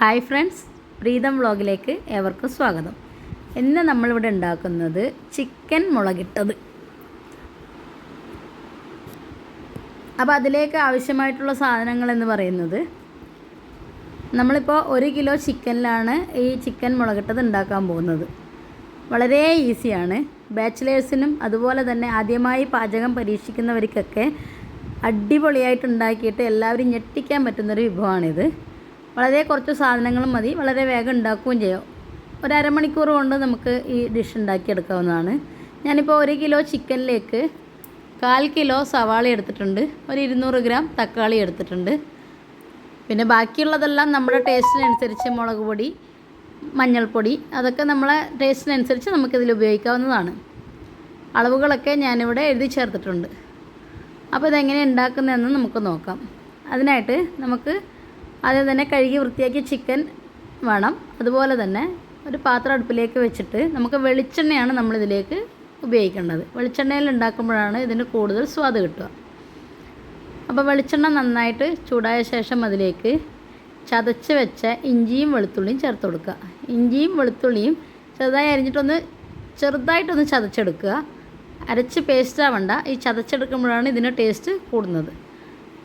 Hi friends Pritam വ്ളോഗിലേക്ക് ഏവർക്കും സ്വാഗതം. ഇന്ന് നമ്മളിവിടെ ഉണ്ടാക്കുന്നത് ചിക്കൻ മുളകിട്ടത്. അപ്പോൾ അതിലേക്ക് ആവശ്യമായിട്ടുള്ള സാധനങ്ങൾ എന്ന് പറയുന്നത് നമ്മളിപ്പോൾ ഒരു കിലോ ചിക്കനിലാണ് ഈ ചിക്കൻ മുളകിട്ടത് ഉണ്ടാക്കാൻ പോകുന്നത്. വളരെ ഈസിയാണ്. ബാച്ചിലേഴ്സിനും അതുപോലെ തന്നെ ആദ്യമായി പാചകം പരീക്ഷിക്കുന്നവർക്കൊക്കെ അടിപൊളിയായിട്ട് ഉണ്ടാക്കിയിട്ട് എല്ലാവരും ഞെട്ടിക്കാൻ പറ്റുന്നൊരു വിഭവമാണിത്. വളരെ കുറച്ച് സാധനങ്ങളും മതി. വളരെ വേഗം ഉണ്ടാക്കുകയും ചെയ്യാം. ഒരു അരമണിക്കൂർ കൊണ്ട് നമുക്ക് ഈ ഡിഷ് ഉണ്ടാക്കിയെടുക്കാവുന്നതാണ്. ഞാനിപ്പോൾ ഒരു കിലോ ചിക്കനിലേക്ക് കാൽ കിലോ സവാള എടുത്തിട്ടുണ്ട്. ഒരു ഇരുന്നൂറ് ഗ്രാം തക്കാളി എടുത്തിട്ടുണ്ട്. പിന്നെ ബാക്കിയുള്ളതെല്ലാം നമ്മുടെ ടേസ്റ്റിനനുസരിച്ച് മുളക് പൊടി മഞ്ഞൾപ്പൊടി അതൊക്കെ നമ്മളെ ടേസ്റ്റിനനുസരിച്ച് നമുക്കിതിൽ ഉപയോഗിക്കാവുന്നതാണ്. അളവുകളൊക്കെ ഞാനിവിടെ എഴുതി ചേർത്തിട്ടുണ്ട്. അപ്പോൾ ഇതെങ്ങനെ ഉണ്ടാക്കുന്നതെന്ന് നമുക്ക് നോക്കാം. അതിനായിട്ട് നമുക്ക് ആദ്യം തന്നെ കഴുകി വൃത്തിയാക്കിയ ചിക്കൻ വേണം. അതുപോലെ തന്നെ ഒരു പാത്രം അടുപ്പിലേക്ക് വെച്ചിട്ട് നമുക്ക് വെളിച്ചെണ്ണയാണ് നമ്മളിതിലേക്ക് ഉപയോഗിക്കേണ്ടത്. വെളിച്ചെണ്ണയിൽ ഉണ്ടാക്കുമ്പോഴാണ് ഇതിന് കൂടുതൽ സ്വാദ് കിട്ടുക. അപ്പോൾ വെളിച്ചെണ്ണ നന്നായിട്ട് ചൂടായ ശേഷം അതിലേക്ക് ചതച്ച് വെച്ച ഇഞ്ചിയും വെളുത്തുള്ളിയും ചേർത്ത് കൊടുക്കുക. ഇഞ്ചിയും വെളുത്തുള്ളിയും ചെറുതായി അരിഞ്ഞിട്ടൊന്ന് ചെറുതായിട്ടൊന്ന് ചതച്ചെടുക്കുക. അരച്ച് പേസ്റ്റ് ആവണ്ട. ഈ ചതച്ചെടുക്കുമ്പോഴാണ് ഇതിന്റെ ടേസ്റ്റ് കൂടുന്നത്.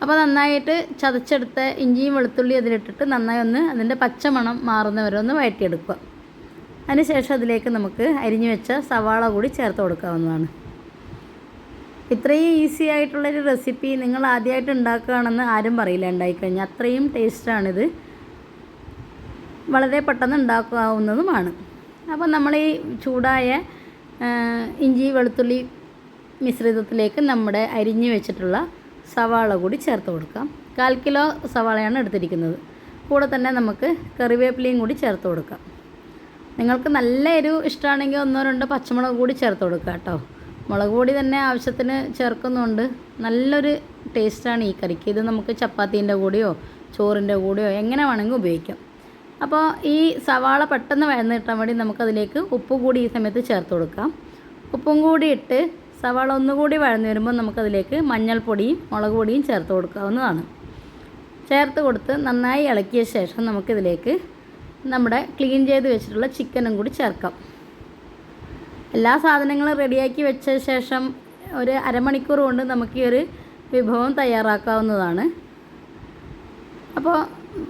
അപ്പോൾ നന്നായിട്ട് ചതച്ചെടുത്ത ഇഞ്ചിയും വെളുത്തുള്ളി അതിലിട്ടിട്ട് നന്നായി ഒന്ന് അതിന്റെ പച്ചമണം മാറുന്നവരെ ഒന്ന് വഴറ്റിയെടുക്കുക. അതിനുശേഷം അതിലേക്ക് നമുക്ക് അരിഞ്ഞു വെച്ച സവാള കൂടി ചേർത്ത് കൊടുക്കാവുന്നതാണ്. ഇത്രയും ഈസി ആയിട്ടുള്ളൊരു റെസിപ്പി നിങ്ങൾ ആദ്യമായിട്ട് ഉണ്ടാക്കുകയാണെന്ന് ആരും പറയില്ല. ഉണ്ടായിക്കഴിഞ്ഞാൽ അത്രയും ടേസ്റ്റാണിത് വളരെ പെട്ടെന്ന് ഉണ്ടാക്കാവുന്നതുമാണ്. അപ്പോൾ നമ്മൾ ഈ ചൂടായ ഇഞ്ചി വെളുത്തുള്ളി മിശ്രിതത്തിലേക്ക് നമ്മുടെ അരിഞ്ഞു വെച്ചിട്ടുള്ള സവാള കൂടി ചേർത്ത് കൊടുക്കാം. കാൽ കിലോ സവാളയാണ് എടുത്തിരിക്കുന്നത്. കൂടെ തന്നെ നമുക്ക് കറിവേപ്പിലയും കൂടി ചേർത്ത് കൊടുക്കാം. നിങ്ങൾക്ക് നല്ല എരിവ് ഇഷ്ടമാണെങ്കിൽ ഒന്നോ രണ്ടോ പച്ചമുളക് കൂടി ചേർത്ത് കൊടുക്കുക കേട്ടോ. മുളക് പൊടി തന്നെ ആവശ്യത്തിന് ചേർക്കുന്നുണ്ട്. നല്ലൊരു ടേസ്റ്റാണ് ഈ കറിക്ക്. ഇത് നമുക്ക് ചപ്പാത്തീന്റെ കൂടെയോ ചോറിന്റെ കൂടെയോ എങ്ങനെ വേണമെങ്കിൽ ഉപയോഗിക്കാം. അപ്പോൾ ഈ സവാള പെട്ടെന്ന് വഴന്ന് കിട്ടാൻ വേണ്ടി നമുക്കതിലേക്ക് ഉപ്പ് കൂടി ഈ സമയത്ത് ചേർത്ത് കൊടുക്കാം. ഉപ്പും കൂടി ഇട്ട് സവാള ഒന്നുകൂടി വഴന്ന് വരുമ്പോൾ നമുക്കതിലേക്ക് മഞ്ഞൾപ്പൊടിയും മുളക് പൊടിയും ചേർത്ത് കൊടുക്കാവുന്നതാണ്. ചേർത്ത് കൊടുത്ത് നന്നായി ഇളക്കിയ ശേഷം നമുക്കിതിലേക്ക് നമ്മുടെ ക്ലീൻ ചെയ്ത് വെച്ചിട്ടുള്ള ചിക്കനും കൂടി ചേർക്കാം. എല്ലാ സാധനങ്ങളും റെഡിയാക്കി വെച്ച ശേഷം ഒരു അരമണിക്കൂർ കൊണ്ട് നമുക്ക് ഈ ഒരു വിഭവം തയ്യാറാക്കാവുന്നതാണ്. അപ്പോൾ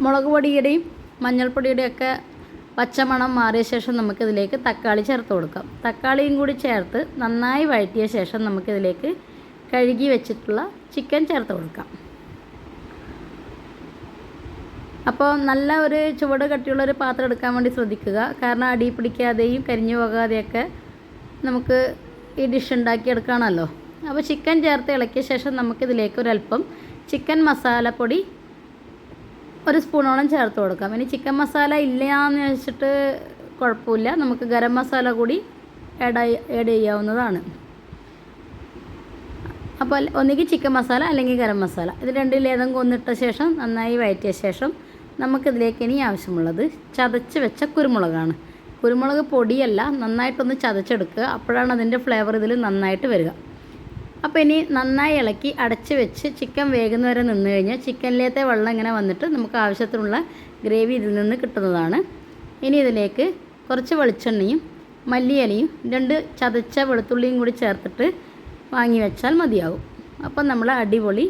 മുളക് പൊടിയുടെയും മഞ്ഞൾപ്പൊടിയുടെയും ഒക്കെ പച്ചമണം മാറിയ ശേഷം നമുക്കിതിലേക്ക് തക്കാളി ചേർത്ത് കൊടുക്കാം. തക്കാളിയും കൂടി ചേർത്ത് നന്നായി വഴറ്റിയ ശേഷം നമുക്കിതിലേക്ക് കഴുകി വെച്ചിട്ടുള്ള ചിക്കൻ ചേർത്ത് കൊടുക്കാം. അപ്പോൾ നല്ല ഒരു ചുവട് കട്ടിയുള്ള ഒരു പാത്രം എടുക്കാൻ വേണ്ടി ശ്രദ്ധിക്കുക. കാരണം അടി പിടിക്കാതെയും കരിഞ്ഞു പോകാതെയൊക്കെ നമുക്ക് ഈ ഡിഷ് ഉണ്ടാക്കിയെടുക്കണമല്ലോ അപ്പോൾ ചിക്കൻ ചേർത്ത് ഇളക്കിയ ശേഷം നമുക്കിതിലേക്ക് ഒരല്പം ചിക്കൻ മസാലപ്പൊടി ഒരു സ്പൂണോളം ചേർത്ത് കൊടുക്കാം. ഇനി ചിക്കൻ മസാല ഇല്ലയെന്ന് വെച്ചിട്ട് കുഴപ്പമില്ല. നമുക്ക് ഗരം മസാല കൂടി ആഡ് ആഡ് ചെയ്യാവുന്നതാണ്. അപ്പോൾ ഒന്നുകിൽ ചിക്കൻ മസാല അല്ലെങ്കിൽ ഗരം മസാല. ഇത് രണ്ടിൽ ഏതെങ്കിലും കൊന്നിട്ട ശേഷം നന്നായി വയറ്റിയ ശേഷം നമുക്കിതിലേക്ക് ഇനി ആവശ്യമുള്ളത് ചതച്ച് വെച്ച കുരുമുളകാണ്. കുരുമുളക് പൊടിയല്ല നന്നായിട്ടൊന്ന് ചതച്ചെടുക്കുക. അപ്പോഴാണ് അതിന്റെ ഫ്ലേവർ ഇതിൽ നന്നായിട്ട് വരിക. അപ്പോൾ ഇനി നന്നായി ഇളക്കി അടച്ച് വെച്ച് ചിക്കൻ വേകുന്ന വരെ നിന്ന് കഴിഞ്ഞാൽ ചിക്കനിലേത്തെ വെള്ളം ഇങ്ങനെ വന്നിട്ട് നമുക്ക് ആവശ്യത്തിനുള്ള ഗ്രേവി ഇതിൽ നിന്ന് കിട്ടുന്നതാണ്. ഇനി ഇതിലേക്ക് കുറച്ച് വെളിച്ചെണ്ണയും മല്ലിയിലയും രണ്ട് ചതച്ച വെളുത്തുള്ളിയും കൂടി ചേർത്തിട്ട് വാങ്ങി വെച്ചാൽ മതിയാകും അപ്പം നമ്മൾ അടിപൊളി